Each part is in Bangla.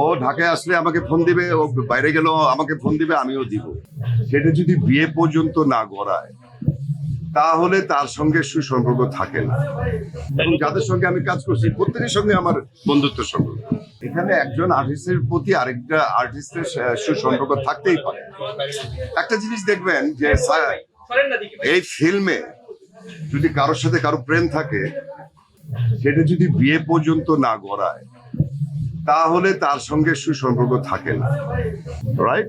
ও ঢাকায় আসলে আমাকে ফোন দিবে, ও বাইরে গেল, আমাকে ফোন দিবে, আমিও দিব। সেটা যদি বিয়ে পর্যন্ত না গড়ায়, তাহলে তার সঙ্গে সুসম্পর্ক থাকে না। এবং যাদের সঙ্গে আমি কাজ করছি, প্রত্যেকের সঙ্গে আমার বন্ধুত্ব সম্পর্ক। এখানে একজন আর্টিস্টের প্রতি আরেকটা আর্টিস্টের সুসম্পর্ক থাকতেই পারে। একটা জিনিস দেখবেন যে এই ফিল্মে যদি কারোর সাথে কারও প্রেম থাকে, সেটা যদি বিয়ে পর্যন্ত না গড়ায় তাহলে তার সঙ্গে সুসম্পর্ক থাকে না। রাইট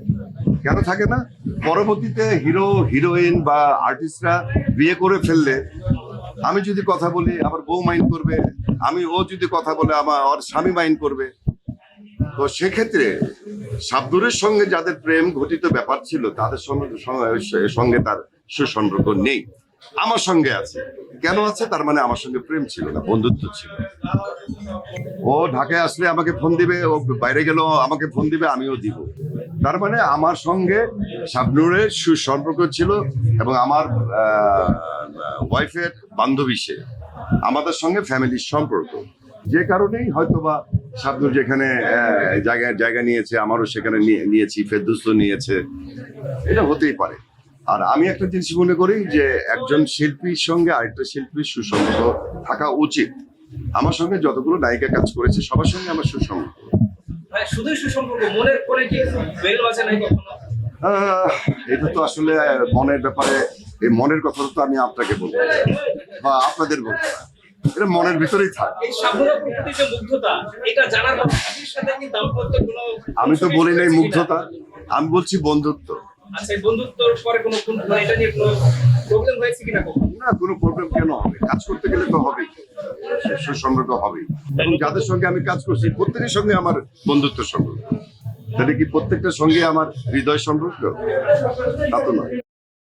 কেন থাকে না? পরবর্তীতে হিরো হিরোইন বা আর্টিস্টরা বিয়ে করে ফেললে আমি যদি কথা বলি, আমার বউ মাইন্ড করবে, আমি ও যদি কথা বলে, আমার ওর স্বামী মাইন্ড করবে। তো সেক্ষেত্রে শাবদুরের সঙ্গে যাদের প্রেম ঘটিত ব্যাপার ছিল, তাদের সঙ্গে- সঙ্গে তার সুসম্পর্ক নেই। আমার সঙ্গে আছে। কেন আছে? তার মানে আমার সঙ্গে প্রেম ছিল না বন্ধুত্ব ছিল। ও ঢাকায় আসলে আমাকে ফোন দিবে ও বাইরে গেল আমাকে ফোন দিবে আমিও দিব। তার মানে আমার সঙ্গে শাবনুরের সুসম্পর্ক ছিল এবং আমার ওয়াইফের বান্ধবী সে। আমাদের সঙ্গে ফ্যামিলির সম্পর্ক। যে কারণেই হয়তোবা শাবনুর যেখানে আহ, জায়গায় জায়গা নিয়েছে আমারও সেখানে নিয়ে- নিয়েছি ফেরদুস্ত নিয়েছে। এটা হতেই পারে। আর আমি একটা জিনিস মনে করি যে একজন শিল্পীর সঙ্গে আরেকটা শিল্পীর সুসম্পর্ক থাকা উচিত। আমার সঙ্গে যতগুলো নায়িকা কাজ করেছে সবার সঙ্গে আমার মানে শুধুই সুসম্পর্ক মনের করে কি বেল বাজে নাই কখনো? এটা তো আসলে মনের ব্যাপারে এই মনের কথা তো আমি আপনাকে বলব। বা আপনাদের বলব। এটা মনের ভিতরেই থাকে। আমি তো বলি নাই মুগ্ধতা। আমি বলছি বন্ধুত্ব। আচ্ছা বন্ধুত্বর পরে কোনো মানে এটা নিয়ে কোনো প্রবলেম হয়েছে কিনা কখনো? না, কোনো প্রবলেম কেন হবে? কাজ করতে গেলে তো হবেই। সুসম্পর্ক হবেই। এবং যাদের সঙ্গে আমি কাজ করছি, প্রত্যেকের সঙ্গে আমার বন্ধুত্ব সম্পর্ক। তাহলে কি প্রত্যেকটার সঙ্গে আমার হৃদয় সম্পর্ক? তা তো নয়।